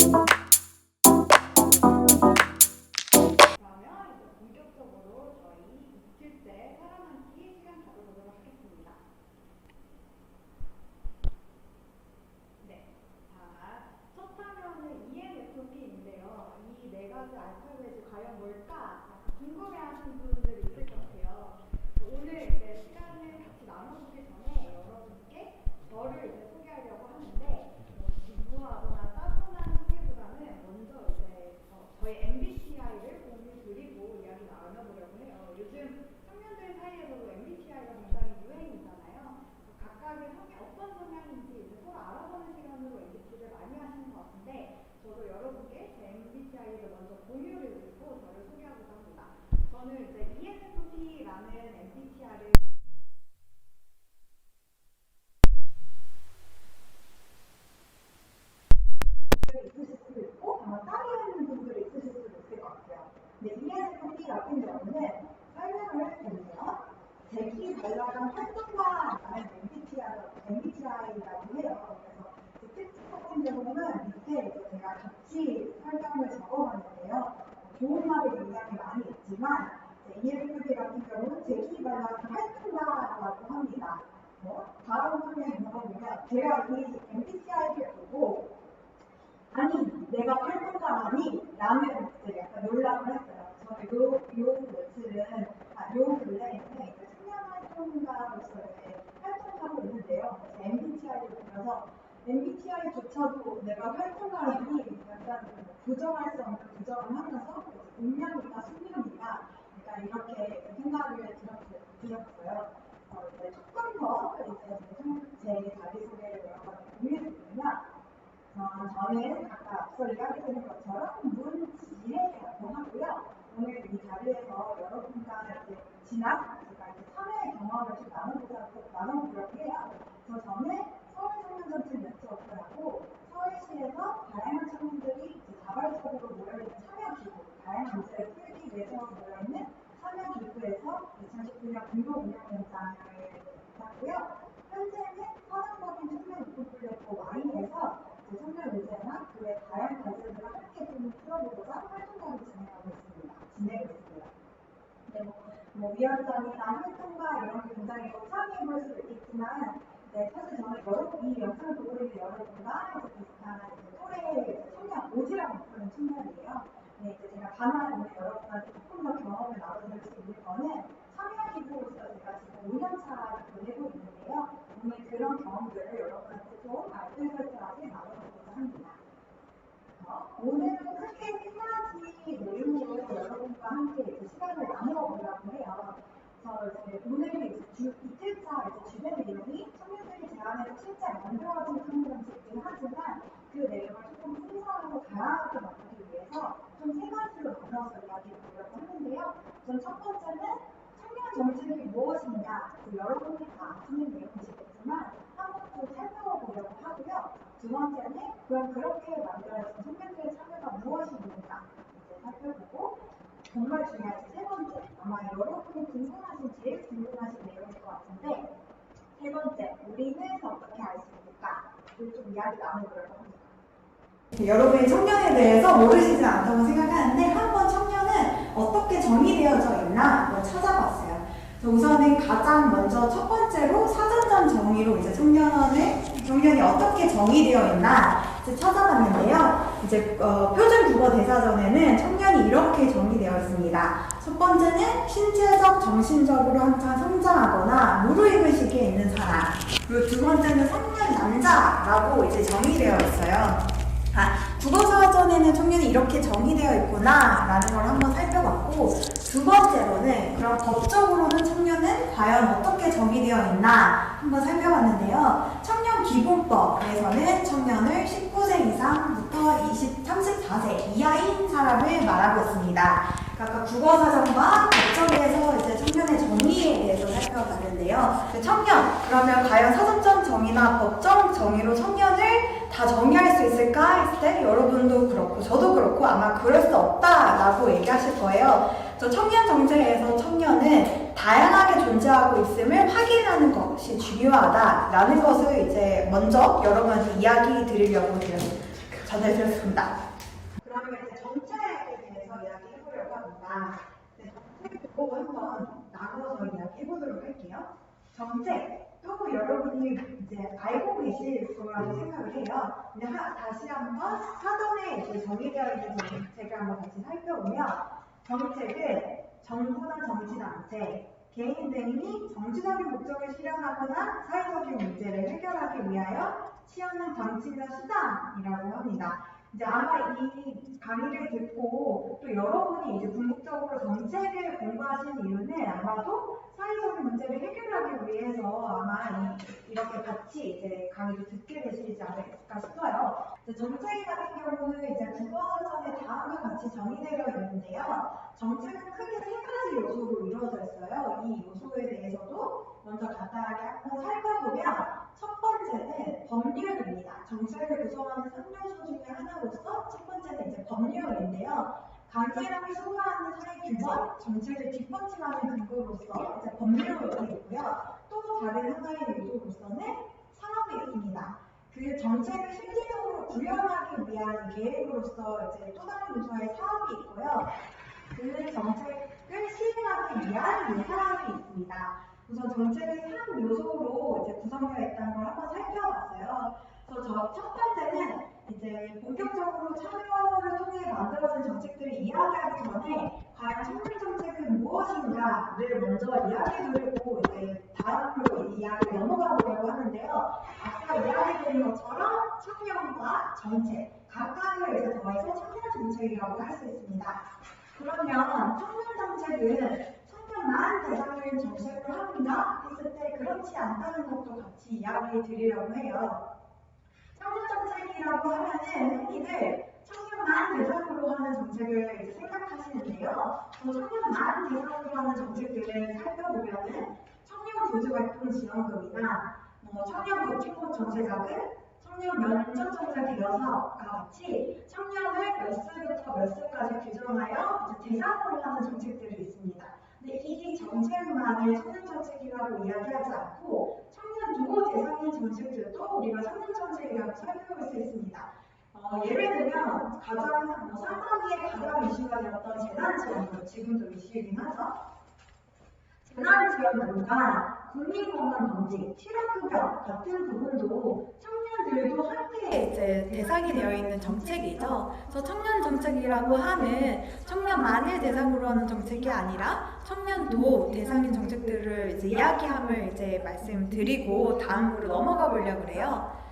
네, 네 저를 이제 소개하려고 하는데 어, 지루하거나 따분한 소개보다는 먼저 이제 어, 저희 MBTI를 공유 드리고 이야기 나눠보려고 해요. 요즘 청년들 사이에서도 MBTI가 굉장히 유행이잖아요. 각각의 성향, 어떤 성향인지 이제 서로 알아보는 시간으로 MBTI를 많이 하시는 것 같은데 저도 여러분께 제 MBTI를 먼저 공유를 드리고 저를 소개하고자 합니다. 저는 이제 ENFP라는 MBTI를 ENFP 같은 경우는 설명을 해드리면 재기 발랄한 활동가라는 MBTI라고, MBTI라고 해요. 그래서 그 특징 같은 이제 제가 같이 설명을 적어봤는데요. 좋은 말이 굉장히 많이 있지만 이제 ENFP 같은 경우는 재기 발랄한 활동가라고 합니다. 뭐 다른 분야에 물어보면 제가 이 MBTI를 보고 아니, 내가 활동가라니? 라는 이제 약간 놀라고 했어요. 저는 요, 요 며칠은, 아, 요 근래에는 이제 청년 활동가로서 이제 활동하고 있는데요. 제 MBTI를 보면서 MBTI조차도 내가 활동가라니 약간 부정할 수 없는 부정을 하면서 운명이나 숙명이나 약간 이렇게 생각을 들었어요. 어, 이제 조금 더 이제 제 자기소개를 여러분께 공유해드리면 어, 저는 아까 앞서 이야기드린 것처럼 문지혜라고 하고요. 오늘 이 자리에서 여러분과 이제 지난 제가 이제 사회 경험을 좀 나눠보자고 나눠보려고 해요. 그래서 저는 서울 청년전진 네트워크라고 서울시에서 다양한 청년들이 자발적으로 모여있는 참여기구, 다양한 문제를 풀기 위해서 모여있는 참여기구에서 2019년 공동 운영위원장을 맡고요. 현재는 산업적인 청년 플랫폼 Y에서 그 청년 의제나 그외 다양한 과제들과 함께 좀 풀어보고자 활동가를 진행하고 있습니다. 진행을 있습니다. 네, 뭐, 뭐 위원장이나 활동가 이런 게 굉장히 보일 수도 있겠지만 네, 사실 저는 여러 이 영상을 보고 있는 여러분과 이제 비슷한 이제 또래 청년 오지라고 부르는 청년이에요. 네, 이제 제가 다만 여러분한테 조금 더 경험을 나눠드릴 수 있는 거는 참여기구로서 제가 지금 5년차를 보내고 있는데요. 오늘 그런 경험들을 여러분한테 좀 알뜰살뜰하게 나눠보고자 합니다. 어, 오늘은 크게 세 가지 내용으로 여러분과 함께 시간을 나누어 보려고 해요. 그래서 이제 오늘 이제 주, 이틀차 이제 주된 내용이 청년들이 제안해서 실제 만들어진 청년들이긴 하지만 그 내용을 조금 풍성하고 다양하게 만들기 위해서 좀 세 가지로 나눠서 이야기를 드리려고 하는데요. 우선 첫 번째는 청년 정책이 무엇인가, 그 여러분이 다 아시는 내용이시겠지만 한번 좀 살펴보려고 하고요. 두 번째는 그럼 그렇게 만들어진 청년들의 참여가 무엇이 있는가 이제 살펴보고 정말 중요한 세 번째 아마 여러분이 궁금하신 제일 궁금하신 내용일 것 같은데 세 번째 우리는 어떻게 알 수 있을까 좀 이야기 나눠보려고 합니다. 여러분이 청년에 대해서 모르시지 않다고 생각하는데 한번 청년은 어떻게 정의되어져 있나 한번 찾아봤어요. 우선은 가장 먼저 첫 번째로 사전전 정의로 이제 청년을 청년이 어떻게 정의되어 있나 이제 찾아봤는데요. 이제 어, 표준 국어 대사전에는 청년이 이렇게 정의되어 있습니다. 첫 번째는 신체적, 정신적으로 항상 성장하거나 무르익을 시기에 있는 사람. 그리고 두 번째는 성년 남자라고 이제 정의되어 있어요. 아, 국어사전에는 청년 이 이렇게 정의되어 있구나라는 걸 한번 살펴봤고 두 번째로는 그럼 법적으로는 청년은 과연 어떻게 정의되어 있나 한번 살펴봤는데요. 청년 기본법에서는 청년을 19세 이상부터 20, 34세 이하인 사람을 말하고 있습니다. 아까 국어사전과 법정에서 이제 청년의 정의에 대해서 살펴봤는데요. 그 청년, 그러면 과연 사전적 정의나 법정 정의로 청년을 다 정의할 수 있을까 했을 때 여러분도 그렇고 저도 그렇고 아마 그럴 수 없다라고 얘기하실 거예요. 저 청년 정책에서 청년은 다양하게 존재하고 있음을 확인하는 것이 중요하다라는 것을 이제 먼저 여러분한테 이야기 드리려고 드렸습니다. 전해드렸습니다. 그러면 이제 정책에 대해서 이야기해 보려고 합니다. 네, 정책도 한번 나누어서 이야기해 보도록 할게요. 정책 또 여러분이 이제 알고 계실 거라고 생각을 해요. 근데 하- 다시 한번 사전에 이제 정의되어 있는 정책을 한번 같이 살펴보면 정책은 정부나 정치단체, 개인 등이 정치적인 목적을 실현하거나 사회적인 문제를 해결하기 위하여 취하는 방식이나 수단이라고 합니다. 이제 아마 이 강의를 듣고 또 여러분이 이제 궁극적으로 정책을 공부하신 이유는 아마도 사회적인 문제를 해결하기 위해서 아마 이, 이렇게 같이 이제 강의를 듣게 되시지 않을까 싶어요. 정책 같은 경우는 이제 국어사전에 다음과 같이 정의되어 있는데요. 정책은 크게 세 가지 요소로 이루어져 있어요. 이 요소에 대해서도 먼저 간단하게 한번 살펴보면 첫 번째는 법률입니다. 정책을 구성하는 3요소 중에 하나로서 첫 번째는 이제 법률인데요. 강제력을 소화하는 사회 규범, 정책을 뒷받침하는 근거로서 이제 법률이 있고요. 또 다른 하나의 요소로서는 사업이 있습니다. 그 정책을 실질적으로 구현하기 위한 계획으로서 이제 또 다른 요소의 사업이 있고요. 그 정책을 시행하기 위한 예산이 있습니다. 우선 정책의 3 요소로 이제 구성되어 있다는 걸 한번 살펴봤어요. 그래서 저첫 번째는 이제 본격적으로 참여를 통해 만들어진 정책들을 이야기하기 전에 과연 청년 정책은 무엇인가를 먼저 이야기해드리고 이제 다음으로 이야기 넘어가 보려고 하는데요. 아까 이야기 드린 것처럼 청년과 정책 각각을 이제 더해서 청년 정책이라고 할 수 있습니다. 그러면 청년 정책은 청년만 대상인 정책을 합니다. 했을 때 그렇지 않다는 것도 같이 이야기해 드리려고 해요. 정책이라고 하면은 흔히들 청년만 대상으로 하는 정책을 생각하시는데요. 그 청년만 대상으로 하는 정책들을 살펴보면은 청년 교직활동 지원금이나 뭐 청년 노팅콘 정책자금, 청년 면접 정책 대여 사업과 같이 청년을 몇 살부터 몇 살까지 규정하여 대상으로 하는 정책들이 있습니다. 근데 이 정책만을 청년 정책이라고 이야기하지 않고 청년 누구 대상인 정책들도 우리가 청년 정책이라고 있습니다. 어, 예를 들면 가장 뭐 상반기에 가장 이슈가 되었던 재난 지원금 지금도 이슈이긴 하죠. 재난 지원금과 국민건강검진, 실업급여 같은 부분도 청년들도 함께 이제 대상이 되어 있는 정책이죠. 그래서 청년 정책이라고 하는 청년만을 대상으로 하는 정책이 아니라 청년도 대상인 정책들을 이제 이야기함을 이제 말씀드리고 다음으로 넘어가 보려고 그래요.